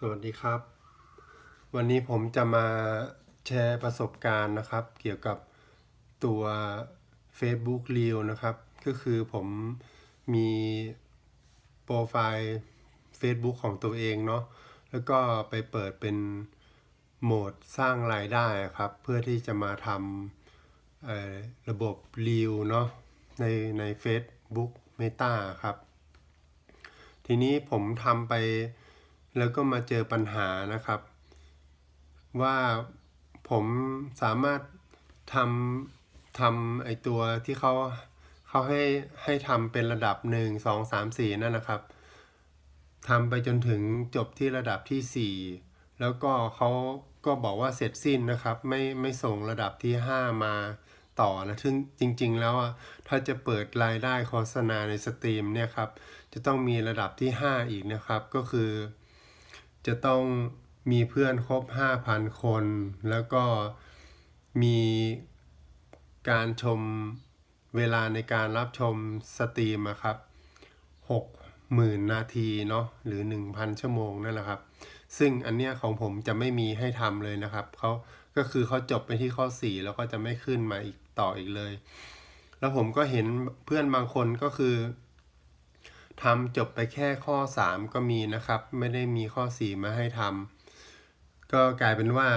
สวัสดีครับ วันนี้ผมจะมาแชร์ประสบการณ์นะครับ เกี่ยวกับตัว Facebook Reel นะครับ ก็คือผมมีโปรไฟล์ Facebook ของตัวเองเนาะแล้วก็ไปเปิดเป็นโหมดสร้างรายได้ครับ เพื่อที่จะมาทำระบบ Reel เนาะในใน Facebook Meta ครับ ทีนี้ผมทำไป แล้วก็มาเจอปัญหานะครับ ว่าผมสามารถทำทำไอตัวที่เขาเขาให้ให้ทำเป็นระดับหนึ่งสองสามสี่นั่นนะครับทำไปจนถึงจบที่ระดับที่สี่แล้วก็เขาก็บอกว่าเสร็จสิ้นนะครับ ไม่ไม่ส่งระดับที่ห้ามาต่อนะซึ่งจริง ๆ แล้วอะถ้าจะเปิดรายได้โฆษณาในสตรีมเนี่ยครับ จะต้องมีระดับที่ 5 อีกนะครับ ก็คือ จะต้องมีเพื่อนครบ 5,000 คน แล้วก็มีการชมเวลาในการรับชมสตรีมอะครับ 60,000 นาทีเนาะหรือ 1,000 ชั่วโมงนั่นแหละครับ ซึ่งอันเนี้ยของผมจะไม่มีให้ทำเลยนะครับเขาก็คือเขาจบไปที่ข้อ 4 แล้วก็จะไม่ขึ้นมาอีกต่ออีกเลย แล้วผมก็เห็นเพื่อนบางคนก็คือ ทำจบไปแค่ข้อ 3 ก็มีนะครับ ไม่ได้มีข้อ 4 มาให้ทำก็กลายเป็นว่า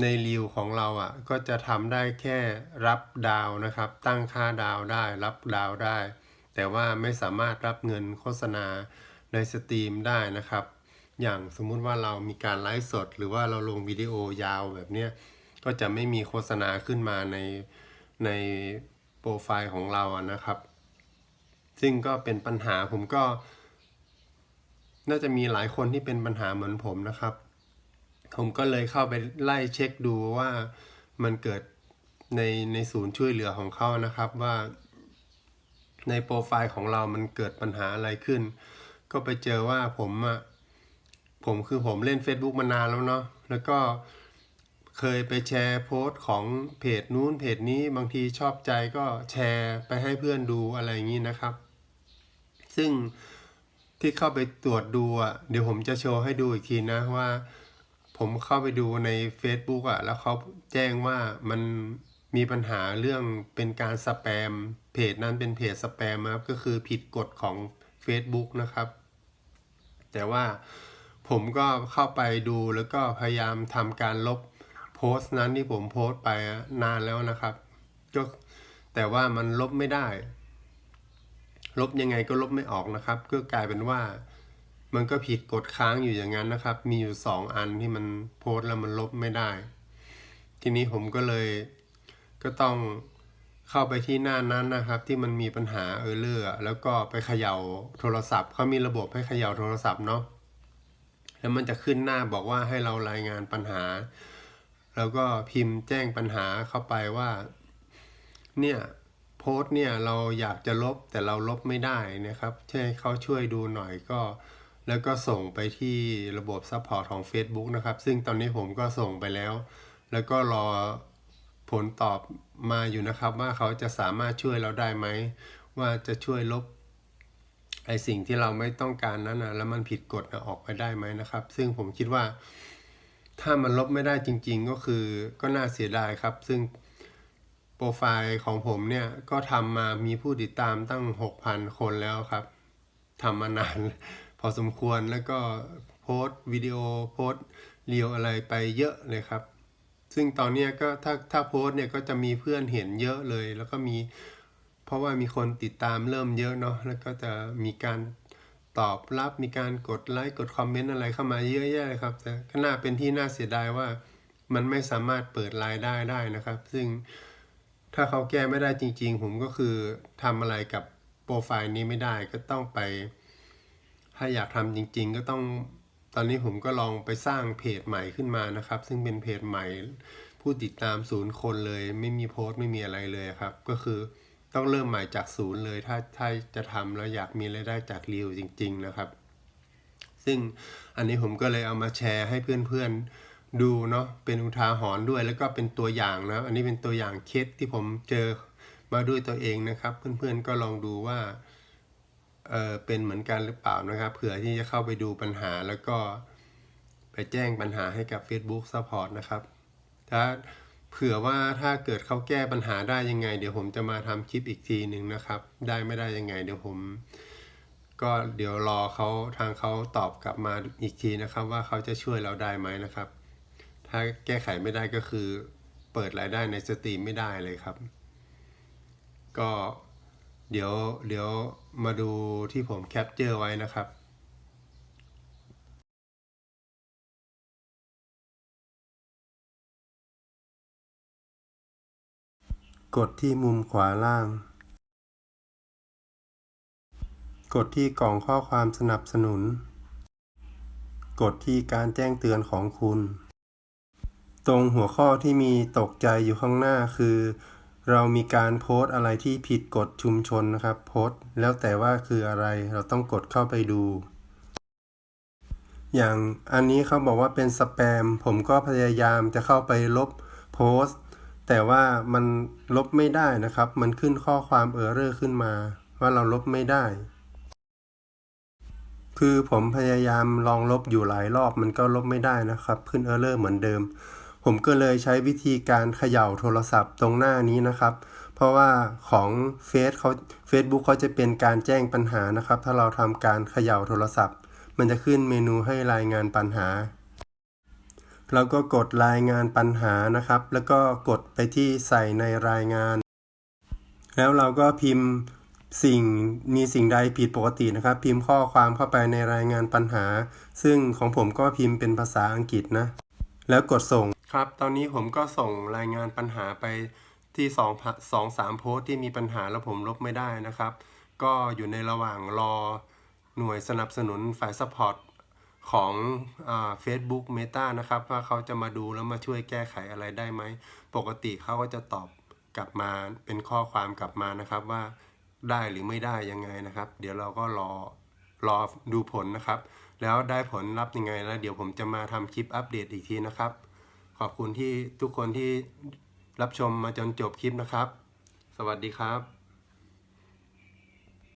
ในรีวของเราอะก็จะทำได้แค่รับดาวนะครับ ตั้งค่าดาวได้ รับดาวได้ แต่ว่าไม่สามารถรับเงินโฆษณาในสตรีมได้นะครับ อย่างสมมุติว่าเรามีการไลฟ์สด หรือว่าเราลงวิดีโอยาวแบบเนี้ยก็จะไม่มีโฆษณาขึ้นมาในในโปรไฟล์ของเราอะนะครับ ซึ่งก็เป็นปัญหาผมก็ น่าจะมีหลายคนที่เป็นปัญหาเหมือนผมนะครับ ผมก็เลยเข้าไปไล่เช็คดูว่ามันเกิดในในศูนย์ช่วยเหลือของเขานะครับว่า ในโปรไฟล์ของเรามันเกิดปัญหาอะไรขึ้น ก็ไปเจอว่าผมอะผมคือผมเล่น Facebook มานานแล้วเนาะแล้วก็ เคยไปแชร์โพสต์ของเพจนู้นเพจนี้บางทีชอบใจก็แชร์ไปให้เพื่อนดูอะไรอย่างนี้นะครับ ซึ่งที่เข้าไปตรวจดูอะเดี๋ยวผมจะโชว์ให้ดูอีกทีนะว่า ผมเข้าไปดูใน Facebook อะแล้วเขาแจ้งว่ามันมีปัญหาเรื่องเป็นการสแปมเพจนั้นเป็นเพจสแปมครับก็คือผิดกฎของ Facebook นะครับ แต่ว่าผมก็เข้าไปดูแล้วก็พยายามทำการลบ พสต์นั้นที่ผมโพสต์ไปนานแล้วนะครับก็แต่ว่ามันลบไม่ได้ ลบยังไงก็ลบไม่ออกนะครับ ก็กลายเป็นว่า มันก็ผิดกฎค้างอยู่อย่างนั้นนะครับ มีอยู่สองอันที่มันโพสต์แล้วมันลบไม่ได้ ทีนี้ผมก็เลยก็ต้องเข้าไปที่หน้านั้นนะครับ ที่มันมีปัญหาเออเลอร์แล้วก็ไปเขย่าโทรศัพท์เขามีระบบให้เขย่าโทรศัพท์เนาะแล้วมันจะขึ้นหน้าบอกว่าให้เรารายงานปัญหา แล้วก็พิมพ์แจ้งปัญหาเข้าไปว่า เนี่ยโพสต์เนี่ยเราอยากจะลบแต่เราลบไม่ได้นะครับช่วยเขาช่วยดูหน่อยก็ แล้วก็ส่งไปที่ระบบซัพพอร์ตของ Facebook นะครับ ซึ่งตอนนี้ผมก็ส่งไปแล้ว แล้วก็รอผลตอบมาอยู่นะครับ ว่าเขาจะสามารถช่วยเราได้ไหม ว่าจะช่วยลบไอสิ่งที่เราไม่ต้องการนั้นนะแล้วมันผิดกฎนะออกไปได้ไหมนะครับ ซึ่งผมคิดว่า ถ้ามันลบไม่ได้จริง ๆ ก็คือก็น่าเสียดายครับ ซึ่งโปรไฟล์ของผมเนี่ยก็ทำมามีผู้ติดตามตั้ง 6,000 คนแล้วครับทำมานาน พอสมควรแล้วก็โพสต์วิดีโอโพสต์เรียวอะไรไปเยอะเลยครับ ซึ่งตอนนี้ก็ถ้าถ้าโพสต์เนี่ยก็จะมีเพื่อนเห็นเยอะเลย แล้วก็มี เพราะว่ามีคนติดตามเริ่มเยอะเนาะแล้วก็จะมีการ ตอบรับมีการกดไลค์กดคอมเมนต์อะไรเข้ามาเยอะแยะเลยครับแต่ก็น่าเป็นที่น่าเสียดายว่ามันไม่สามารถเปิดรายได้ได้นะครับ ซึ่งถ้าเขาแก้ไม่ได้จริง ๆ ผมก็คือทำอะไรกับโปรไฟล์นี้ไม่ได้ก็ต้องไป ถ้าอยากทำจริง ๆ ก็ต้องตอนนี้ผมก็ลองไปสร้างเพจใหม่ขึ้นมานะครับ ซึ่งเป็นเพจใหม่ ผู้ติดตามศูนย์คนเลย ไม่มีโพสต์ไม่มีอะไรเลยครับ ก็คือ ต้องเริ่มใหม่จากศูนย์เลย ถ้าถ้าจะทำแล้วอยากมีรายได้จากรีวจริง ๆ นะครับ ซึ่งอันนี้ผมก็เลยเอามาแชร์ให้เพื่อนๆดูเนาะเป็นอุทาหรณ์ด้วยแล้วก็เป็นตัวอย่างนะอันนี้เป็นตัวอย่างเคสที่ผมเจอมาด้วยตัวเองนะครับ เพื่อนๆก็ลองดูว่าเออเป็นเหมือนกันหรือเปล่านะครับเผื่อที่จะเข้าไปดูปัญหาแล้วก็ไปแจ้งปัญหาให้กับ Facebook Support นะครับ ถ้า เผื่อว่าถ้าเกิดเขาแก้ปัญหาได้ยังไง เดี๋ยวผมจะมาทำคลิปอีกทีหนึ่งนะครับ ได้ไม่ได้ยังไง เดี๋ยวผม ก็เดี๋ยวรอเขาทางเขาตอบกลับมาอีกทีนะครับ ว่าเขาจะช่วยเราได้ไหมนะครับ ถ้าแก้ไขไม่ได้ก็คือ เปิดรายได้ในสตรีมไม่ได้เลยครับ ก็เดี๋ยวเดี๋ยวมาดูที่ผมแคปเจอร์ไว้นะครับ กดที่มุมขวาล่าง กดที่กล่องข้อความสนับสนุน กดที่การแจ้งเตือนของคุณ ตรงหัวข้อที่มีตกใจอยู่ข้างหน้าคือ เรามีการโพสต์อะไรที่ผิดกฎชุมชนนะครับ โพสต์แล้วแต่ว่าคืออะไรเราต้องกดเข้าไปดู อย่างอันนี้เขาบอกว่าเป็นสแปม ผมก็พยายามจะเข้าไปลบโพสต์ แต่ว่ามันลบไม่ได้นะครับ มันขึ้นข้อความเออร์เรอร์ขึ้นมา ว่าเราลบไม่ได้ คือผมพยายามลองลบอยู่หลายรอบมันก็ลบไม่ได้นะครับ ขึ้นเออร์เรอร์เหมือนเดิม ผมก็เลยใช้วิธีการเขย่าโทรศัพท์ตรงหน้านี้นะครับ เพราะว่าของเฟซเขา Facebook เขาจะเป็นการแจ้งปัญหานะครับ ถ้าเราทำการเขย่าโทรศัพท์ มันจะขึ้นเมนูให้รายงานปัญหา เราก็กดรายงานปัญหานะครับ แล้วก็กดไปที่ใส่ในรายงาน แล้วเราก็พิมพ์สิ่งมีสิ่งใดผิดปกตินะครับ พิมพ์ข้อความเข้าไปในรายงานปัญหา ซึ่งของผมก็พิมพ์เป็นภาษาอังกฤษนะ แล้วกดส่งครับ ตอนนี้ผมก็ส่งรายงานปัญหาไปที่สองสองสามโพสต์ที่มีปัญหาแล้วผมลบไม่ได้นะครับ ก็อยู่ในระหว่างรอหน่วยสนับสนุนฝ่ายซัพพอร์ต ของเฟซบุ๊กเมตานะครับว่าเขาจะมาดูแล้วมาช่วยแก้ไขอะไรได้ไหม ปกติเขาก็จะตอบกลับมาเป็นข้อความกลับมานะครับว่าได้หรือไม่ได้ยังไงนะครับ เดี๋ยวเราก็รอรอดูผลนะครับ แล้วได้ผลลัพธ์ยังไงแล้วเดี๋ยวผมจะมาทำคลิปอัปเดตอีกทีนะครับ ขอบคุณที่ทุกคนที่รับชมมาจนจบคลิปนะครับ สวัสดีครับ